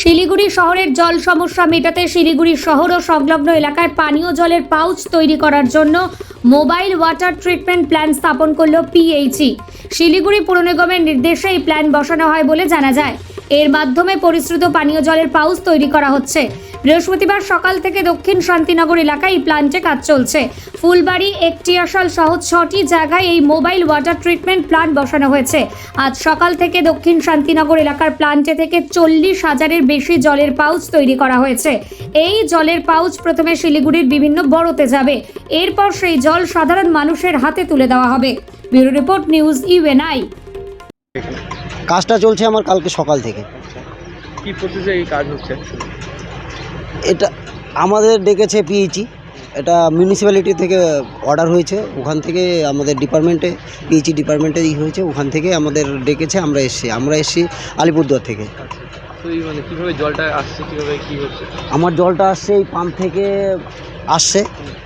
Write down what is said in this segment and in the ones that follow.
শিলিগুড়ি শহরের জল সমস্যা মেটাতে শিলিগুড়ি শহর ও সংলগ্ন এলাকায় পানীয় জলের পাউচ তৈরি করার জন্য মোবাইল ওয়াটার ট্রিটমেন্ট প্ল্যান স্থাপন করল পিএইচই। শিলিগুড়ি পুর নিগমের নির্দেশে এই প্ল্যান বসানো হয় বলে জানা যায়। এর মাধ্যমে পরিশ্রুত পানীয় জলের পাউচ তৈরি করা হচ্ছে। বৃহস্পতিবার সকাল থেকে দক্ষিণ শান্তিনগর এলাকায় এই প্ল্যান্টে কাজ চলছে। ফুলবাড়ি একটিয়াশাল সহ ছটি জায়গায় এই মোবাইল ওয়াটার ট্রিটমেন্ট প্ল্যান্ট বসানো হয়েছে। আজ সকাল থেকে দক্ষিণ শান্তিনগর এলাকার প্ল্যান্টে থেকে চল্লিশ হাজারের বেশি জলের পাউচ তৈরি করা হয়েছে। এই জলের পাউচ প্রথমে শিলিগুড়ির বিভিন্ন বড়তে যাবে। এরপর সেই জল সাধারণ মানুষের হাতে তুলে দেওয়া হবে। Bureau report news UNI. কাজটা চলছে আমার কালকে সকাল থেকে। কি প্রসেসে এই কাজ হচ্ছে? এটা আমাদের ডেকেছে পিএইচি এটা মিউনিসিপ্যালিটি থেকে অর্ডার হয়েছে। ওখান থেকে আমাদের ডিপার্টমেন্টে পিএইচি ডিপার্টমেন্টে ই হয়েছে। ওখান থেকে আমাদের ডেকেছে আমরা এসছি। আমরা এসছি আলিপুরদুয়ার থেকে। মানে আমার জলটা আসছে এই পাম্প থেকে আসছে।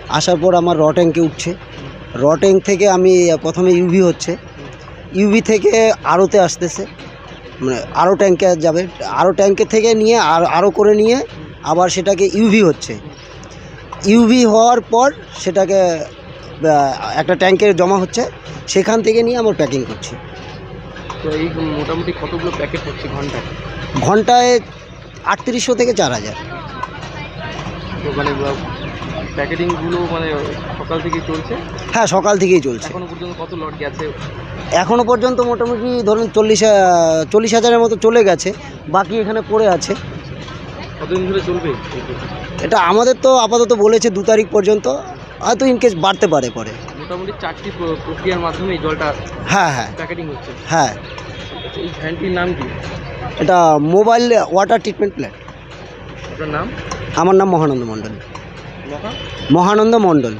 আসার পর আমার র ট্যাঙ্কে উঠছে। র ট্যাঙ্ক থেকে আমি প্রথমে ইউভি হচ্ছে। ইউভি থেকে আরোতে আসতেছে। মানে আরও ট্যাঙ্কে যাবে। আরও ট্যাঙ্কে থেকে নিয়ে আর আরও করে নিয়ে আবার সেটাকে ইউভি হচ্ছে। ইউভি হওয়ার পর সেটাকে একটা ট্যাঙ্কে জমা হচ্ছে। সেখান থেকে নিয়ে আমার প্যাকিং করছি। তো এই মোটামুটি কতগুলো প্যাকেট হচ্ছে ঘন্টায়? ঘন্টায় আটত্রিশশো থেকে চার হাজার। তো মানে প্যাকেটিংগুলো মানে সকাল থেকে চলছে? হ্যাঁ সকাল থেকেই চলছে। এখনও পর্যন্ত কত লট গেছে? এখনও পর্যন্ত মোটামুটি ধরুন চল্লিশ চল্লিশ হাজারের মতো চলে গেছে। বাকি এখানে পড়ে আছে। কতদিন ধরে চলবে? এটা আমাদের তো আপাতত বলেছে দু তারিখ পর্যন্ত হয়তো ইনকেস বাড়তে পারে পরে। মোটামুটি চারটি প্রক্রিয়ার মাধ্যমে জলটা হ্যাঁ হ্যাঁ। প্যাকেটিং হচ্ছে। হ্যাঁ। এই ভ্যানটির নাম কি? এটা মোবাইল ওয়াটার ট্রিটমেন্ট প্ল্যান নাম? আমার নাম মহানন্দ মণ্ডল। মহানন্দ মণ্ডল।